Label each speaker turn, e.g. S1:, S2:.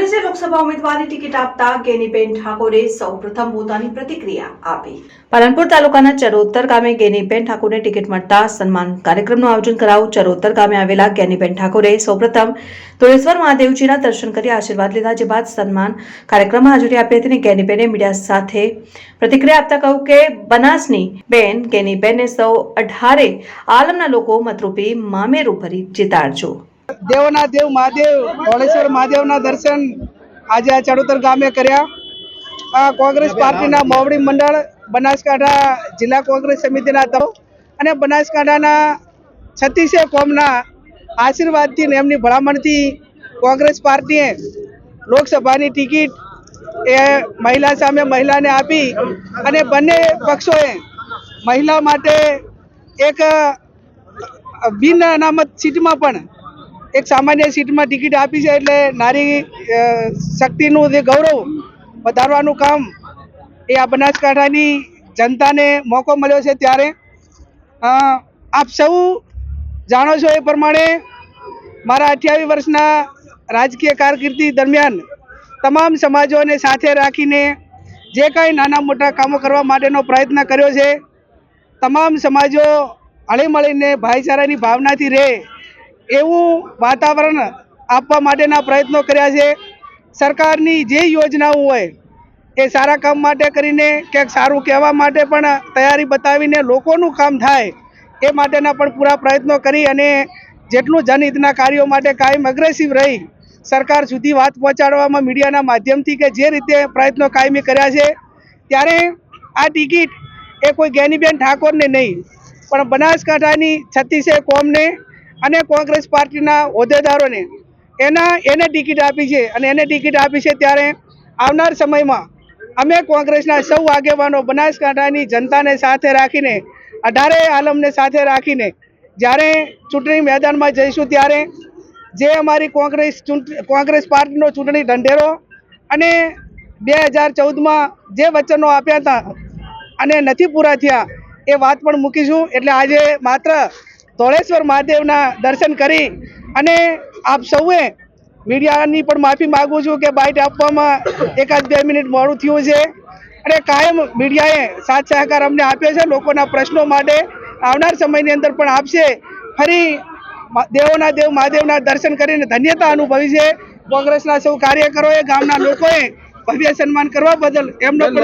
S1: કોંગ્રેસે લોકસભા ઉમેદવારની ટિકિટ આપતા ગેનીબેન ઠાકોરે સૌપ્રથમ પોતાની પ્રતિક્રિયા આપી. પાલનપુર તાલુકાના ચરોતર ગામે ગેનીબેન ઠાકોરને ટિકિટ મળતા સન્માન કાર્યક્રમનું આયોજન કરાયું ચરોતર ગામે આવેલા ગેનીબેન ઠાકોરે સૌપ્રથમ તુળેશ્વર મહાદેવજીના દર્શન કરી આશીર્વાદ લીધા. જે બાદ સન્માન કાર્યક્રમમાં હાજરી આપી હતી અને ગેનીબેને મીડિયા સાથે પ્રતિક્રિયા આપતા કહ્યું કે, બનાસની બેન ગેનીબેનને સૌ અઢારે આલમના લોકો મતરૂપી મામેરું ભરી જીતાડજો.
S2: દેવના દેવ, મહાદેવ ધોળેશ્વર મહાદેવના દર્શન આજે આ ચડોતર ગામે કર્યા. આ કોંગ્રેસ પાર્ટીના મોવડી મંડળ, બનાસકાંઠા જિલ્લા કોંગ્રેસ સમિતિના તરફ અને બનાસકાંઠાના છત્તીસે કોમના આશીર્વાદથી ને એમની ભલામણથી કોંગ્રેસ પાર્ટીએ લોકસભાની ટિકિટ એ મહિલા સામે મહિલાને આપી અને બંને પક્ષોએ મહિલા માટે એક બિન અનામત સીટમાં પણ એક સામાન્ય સીટમાં ટિકિટ આપી છે એટલે નારી શક્તિનું જે ગૌરવ વધારવાનું કામ એ આ બનાસકાંઠાની જનતાને મોકો મળ્યો છે ત્યારે. આપ સૌ જાણો છો એ પ્રમાણે મારા અઠ્યાવીસ વર્ષના રાજકીય કારકિર્દી દરમિયાન તમામ સમાજોને સાથે રાખીને જે કાંઈ નાના મોટા કામો કરવા માટેનો પ્રયત્ન કર્યો છે, તમામ સમાજો હળી મળીને ભાઈચારાની ભાવનાથી રહે એવું વાતાવરણ આપવા માટેના પ્રયત્નો કર્યા છે. સરકારની જે યોજનાઓ હોય, એ સારા કામ માટે કરીને ક્યાંક સારું કહેવા માટે પણ તૈયારી બતાવીને લોકોનું કામ થાય, એ માટેના પણ પૂરા પ્રયત્નો કરી અને જેટલું જનહિતના કાર્યો માટે કાયમ અગ્રેસિવ રહી, સરકાર સુધી વાત પહોંચાડવામાં મીડિયાના માધ્યમથી કે જે રીતે પ્રયત્નો કાયમી કર્યા છે, ત્યારે આ ટિકિટ એ કોઈ જ્ઞાનીબેન ઠાકોરને નહીં, પણ બનાસકાંઠાની છત્તીસે કોમને અને કોંગ્રેસ પાર્ટીના હોદ્દેદારોને એના, એને ટિકિટ આપી છે અને એને ટિકિટ આપી છે ત્યારે આવનાર સમયમાં અમે કોંગ્રેસના સૌ આગેવાનો બનાસકાંઠાની જનતાને સાથે રાખીને, અઢારે આલમને સાથે રાખીને જ્યારે ચૂંટણી મેદાનમાં જઈશું ત્યારે જે અમારી કોંગ્રેસ કોંગ્રેસ પાર્ટીનો ચૂંટણી ઢંઢેરો અને બે હજાર ચૌદમાં જે વચનો આપ્યા હતા અને નથી પૂરા થયા એ વાત પણ મૂકીશું. એટલે આજે માત્ર ધોળેશ્વર મહાદેવના દર્શન કરી અને આપ સૌએ મીડિયાની પણ માફી માગું છું કે બાઇટ આપવામાં એકાદ બે મિનિટ મોડું થયું છે. અને કાયમ મીડિયાએ સાથ સહકાર અમને આપ્યો છે, લોકોના પ્રશ્નો માટે આવનાર સમયની અંદર પણ આપશે. ફરી દેવોના દેવ, મહાદેવના દર્શન કરીને ધન્યતા અનુભવી છે. કોંગ્રેસના સૌ કાર્યકરોએ, ગામના લોકોએ ભવ્ય સન્માન કરવા બદલ એમનો